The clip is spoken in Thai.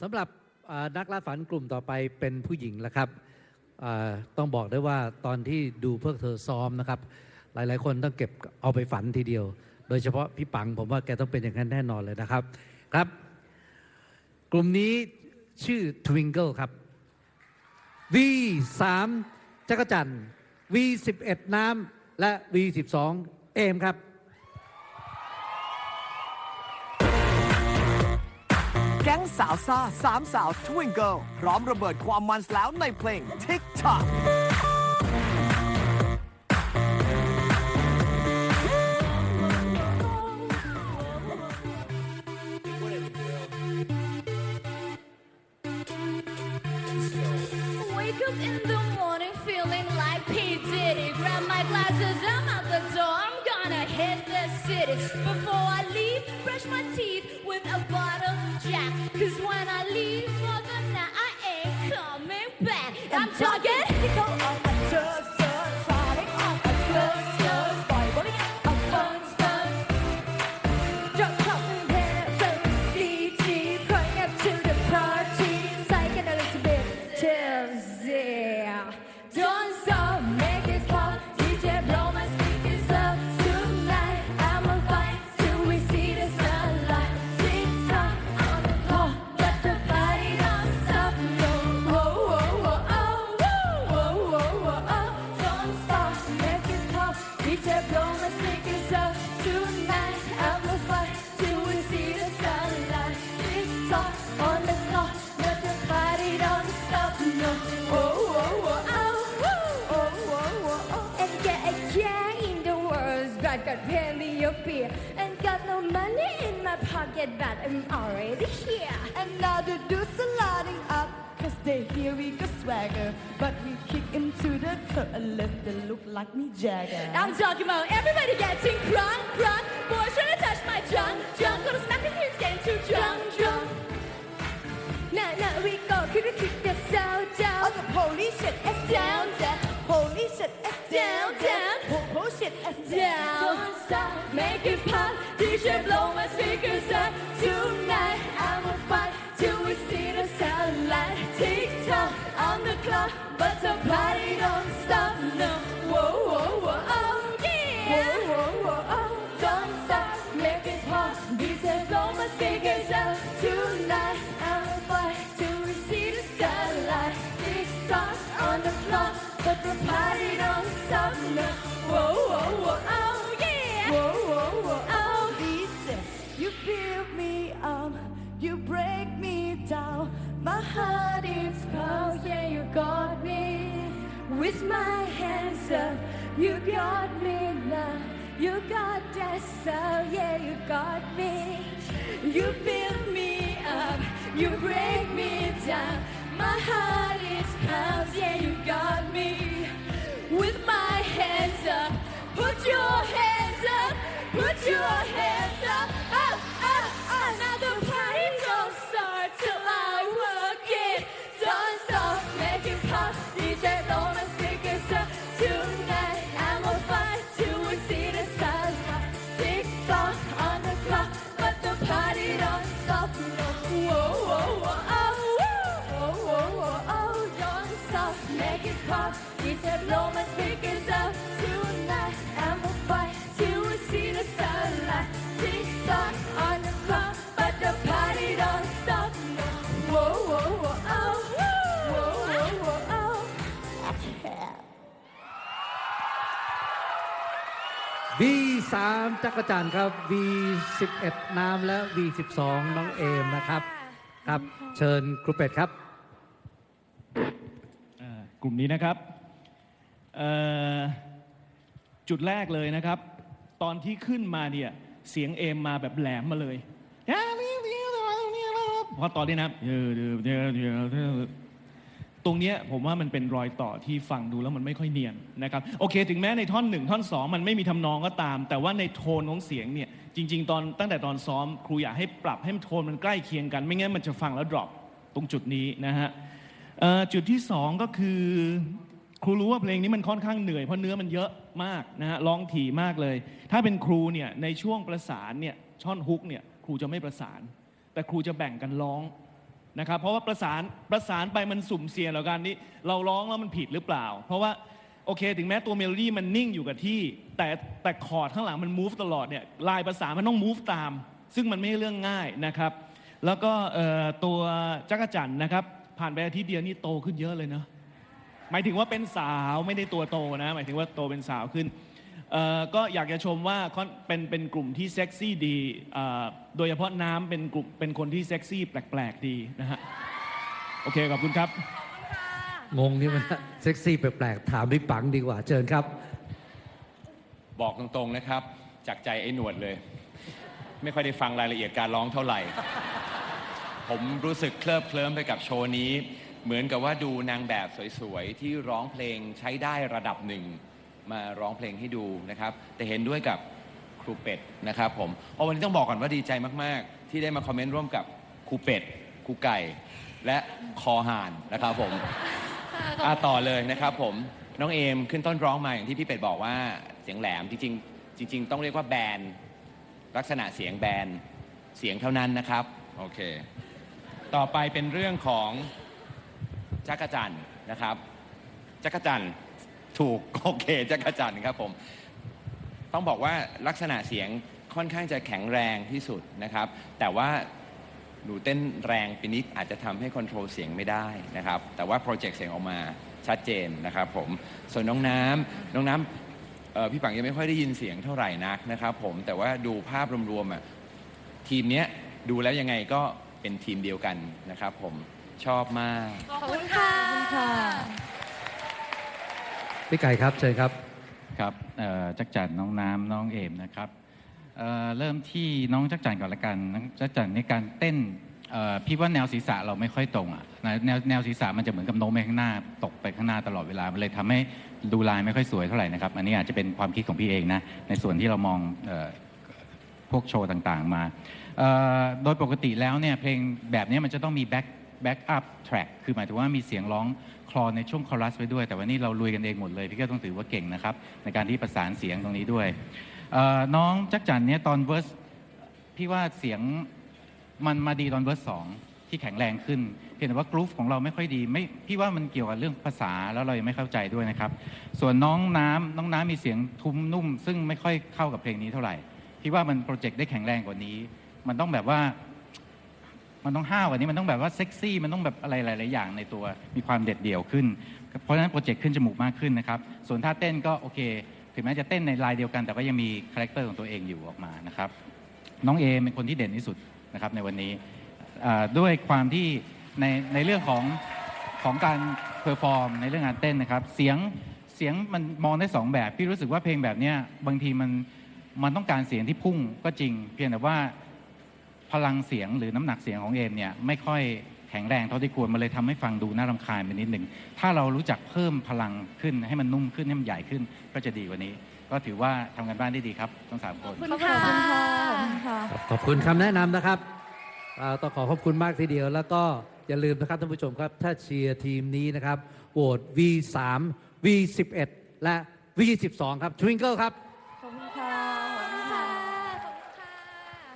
สำหรับนักล่าฝันกลุ่มต่อไปเป็นผู้หญิงแล้วครับต้องบอกได้ว่าตอนที่ดูเพื่อเธอซ้อมนะครับ หลายๆ คนต้องเก็บเอาไปฝันทีเดียว โดยเฉพาะพี่ปังผมว่าแกต้องเป็นอย่างนั้นแน่นอนเลยนะครับครับ กลุ่มนี้ชื่อ Twinkle ครับ V3 จักรจันทร์ V11 น้ำและ V12 เอมครับ แก๊งสาวซ่าสามสาวทวิงเกิลพร้อมระเบิดความมันแล้วในเพลง TikTok Wake up in the morning feeling like P. Diddy. Grab my glasses, I'm out the door. Gonna hit the city. Before I leave, brush my teeth with a bottle of Jack. Cause when I leave for the DJ blow my speakers up tonight. I'ma fight till we see the sunlight. Tick tock on the clock, but the party don't stop. No, whoa, whoa, oh, whoa, whoa, whoa, whoa, oh. And get a gang in the world, but got plenty of beer. And got no money in my pocket, but I'm already here. And now the dudes are lining up Cause they hear we got swagger But we kick into the club Unless they look like me Jagger I'm talking about everybody getting drunk, drunk. Boys trying to touch my junk, junk. Gonna smack your kids getting too drunk, drunk. Now, now we go, keep it, keep it so down. Oh the police shit is down down Police shit is down down Po- po shit is down. down Don't stop, make it pop. DJ blow my speakers up break me down. My heart is Oh yeah, you got me with my hands up. You got me now. You got that soul, yeah, you got me. You build me up, you break me down. My heart is pounds, don't stop, make it pop. DJ blow my speakers up tonight. I'ma fight till we see the sunlight. Tick tock on the clock, but the party don't stop. No, whoa, whoa, whoa, oh, whoa, whoa, whoa, oh. V3 จักรจันทร์ครับ V11 น้ำและ V12 น้องเอมนะครับ ครับ เชิญครูเป็ดครับ กลุ่มนี้นะครับจุดแรกเลยนะครับ ตอนที่ขึ้นมาเนี่ยเสียงเอมมาแบบแหลมมาเลยเพราะตอนนี้นะตรงเนี้ยผมว่ามันเป็นรอยต่อที่ฟังดูแล้วมันไม่ค่อยเนียนนะครับ โอเค ถึงแม้ในท่อนหนึ่งท่อนสองมันไม่มีทำนองก็ตาม แต่ว่าในโทนของเสียงเนี่ยจริง ๆ ตอนตั้งแต่ตอนซ้อม ครูอยากให้ปรับให้โทนมันใกล้เคียงกัน ไม่งั้นมันจะฟังแล้วดรอปตรงจุดนี้นะฮะ เอ่อจุดที่สองก็คือ ครูรู้ว่าเพลงนี้มันค่อนข้างเหนื่อยเพราะเนื้อมันเยอะมากนะฮะร้องถี่มากเลย ถ้าเป็นครูเนี่ยในช่วงประสานเนี่ยช่อนฮุกเนี่ยครูจะไม่ประสาน แต่ครูจะแบ่งกันร้องนะครับเพราะว่าประสานประสานไปมันสุ่มเสี่ยงแล้วกันนี่เราร้องแล้วมันผิดหรือเปล่า เพราะว่าโอเค ถึงแม้ตัวเมโลดี้มันนิ่งอยู่กับที่ แต่แต่คอร์ดข้างหลังมัน move ตลอดเนี่ยลายประสานมันต้อง move ตาม ซึ่งมันไม่ใช่เรื่องง่ายนะครับ แล้วก็ตัวจักรจันนะครับ ผ่านไปอาทิตย์เดียวนี่โตขึ้นเยอะเลยเนาะหมายถึงว่าเป็นสาวไม่ได้ตัวโตนะ หมายถึงว่าโตเป็นสาวขึ้นเอ่อก็อยากจะชมว่าค่อนเป็นเป็นกลุ่มที่เซ็กซี่ดีเอ่อโดยเฉพาะน้ำเป็นกลุ่มเป็นคนที่เซ็กซี่แปลกๆดีนะฮะ โอเค ขอบคุณครับ งงนี่มันเซ็กซี่แปลกๆ ถามพี่ปังดีกว่า เชิญครับ บอกตรงๆนะครับ จากใจไอ้หนวดเลย ไม่ค่อยได้ฟังรายละเอียดการร้องเท่าไหร่ ผมรู้สึกเคลิบเคลิ้มไปกับโชว์นี้ เหมือนกับว่าดูนางแบบสวยๆ ที่ร้องเพลงใช้ได้ระดับหนึ่ง มาร้องเพลงให้ดูนะครับ แต่เห็นด้วยกับครูเป็ดนะครับผมเพราะวันนี้ต้องบอกก่อนว่าดีใจมากๆ ที่ได้มาคอมเมนต์ร่วมกับครูเป็ดครูไก่ และคอห่านนะครับผมอะต่อเลยนะครับผมน้องเอมขึ้นต้นร้องมาอย่างที่พี่เป็ดบอกว่าเสียงแหลมจริงๆจริง ๆ ต้องเรียกว่าแบนลักษณะเสียงแบนเสียงเท่านั้นนะครับ โอเค ต่อไปเป็นเรื่องของจักรจันทร์นะครับ จักรจันทร์ถูกโอเคจักรจันทร์ครับผม ต้องบอกว่าลักษณะเสียงค่อนข้างจะแข็งแรงที่สุดนะครับ แต่ว่าหนูเต้นแรงไปนิดอาจจะทำให้คอนโทรลเสียงไม่ได้นะครับ แต่ว่าโปรเจกต์เสียงออกมาชัดเจนนะครับผม ส่วนน้องน้ำน้องน้ำพี่ปังยังไม่ค่อยได้ยินเสียงเท่าไหร่นักนะครับ ผมแต่ว่าดูภาพรวมๆอะทีมเนี้ยดูแล้วยังไงก็ เป็นทีมเดียวกันนะครับผมชอบมาก ขอบคุณค่ะ พี่ไก่ครับเชิญครับ ครับเอ่อจักรจันทร์น้องน้ำน้องเอมนะครับเอ่อเริ่มที่น้องจักรจันทร์ก่อนละกันน้องจักรจันทร์ในการเต้นเอ่อพี่ว่าแนวศีรษะเราไม่ค่อยตรงอะนะแนวแนวศีรษะมันจะเหมือนกับโน้มไปข้างหน้า ตกไปข้างหน้าตลอดเวลามันเลยทำให้ดูลายไม่ค่อยสวยเท่าไหร่นะครับอันนี้อาจจะเป็นความคิดของพี่เองนะในส่วนที่เรามองเอ่อ พวกโชว์ต่างๆ มาโดยปกติแล้วเนี่ยเพลงแบบนี้มันจะต้องมีแบ็คแบ็กอัพแทร็กคือหมายถึงว่ามีเสียงร้องคลอในช่วงคอรัสไปด้วย แต่วันนี้เราลุยกันเองหมดเลย พี่ก็ต้องถือว่าเก่งนะครับ ในการที่ประสานเสียงตรงนี้ด้วย น้องจักจันเนี่ยตอนเวอร์สพี่ว่าเสียงมันมาดีตอนเวอร์สสองที่แข็งแรงขึ้น เพียงแต่ว่ากรุ๊ปของเราไม่ค่อยดีไม่พี่ว่ามันเกี่ยวกับเรื่องภาษาแล้วเรายังไม่เข้าใจด้วยนะครับ ส่วนน้องน้ำน้องน้ำมีเสียงทุ้มนุ่ม ซึ่งไม่ค่อยเข้ากับเพลงนี้เท่าไหร่ พี่ว่ามันโปรเจกต์ได้แข็งแรงกว่านี้ มันต้องแบบว่า มันต้องห้าวกว่านี้มันต้องแบบว่าเซ็กซี่มันต้องแบบอะไรหลาย ๆ อย่างในตัวมีความเด็ดเดี่ยวขึ้น เพราะฉะนั้นโปรเจกต์ขึ้นจมูกมากขึ้นนะครับ ส่วนท่าเต้นก็โอเค ถึงแม้จะเต้นในลายเดียวกัน แต่ก็ยังมีคาแรคเตอร์ของตัวเองอยู่ออกมานะครับน้องเอเป็นคนที่เด่นที่สุดนะครับในวันนี้ด้วยความที่ในในเรื่องของของการเพอร์ฟอร์มในเรื่องงานเต้นนะครับ เสียงเสียงมันมองได้สองแบบ พี่รู้สึกว่าเพลงแบบนี้บางทีมัน มันต้องการเสียงที่พุ่งก็จริง เพียงแต่ว่าพลังเสียงหรือน้ำหนักเสียงของเอมเนี่ยไม่ค่อยแข็งแรงเท่าที่ควรมันเลยทำให้ฟังดูน่ารำคาญไปนิดหนึ่งถ้าเรารู้จักเพิ่มพลังขึ้นให้มันนุ่มขึ้นให้มันใหญ่ขึ้นก็จะดีกว่านี้ ก็ถือว่าทำกันบ้านได้ดีครับทั้งสามคนขอบคุณค่ะขอบคุณคำแนะนำนะครับอ่าต้องขอขอบคุณมากทีเดียว แล้วก็อย่าลืมนะครับท่านผู้ชมครับ ถ้าเชียร์ทีมนี้นะครับโหวต V3 V11 และ V12 ครับ Twinkle ครับ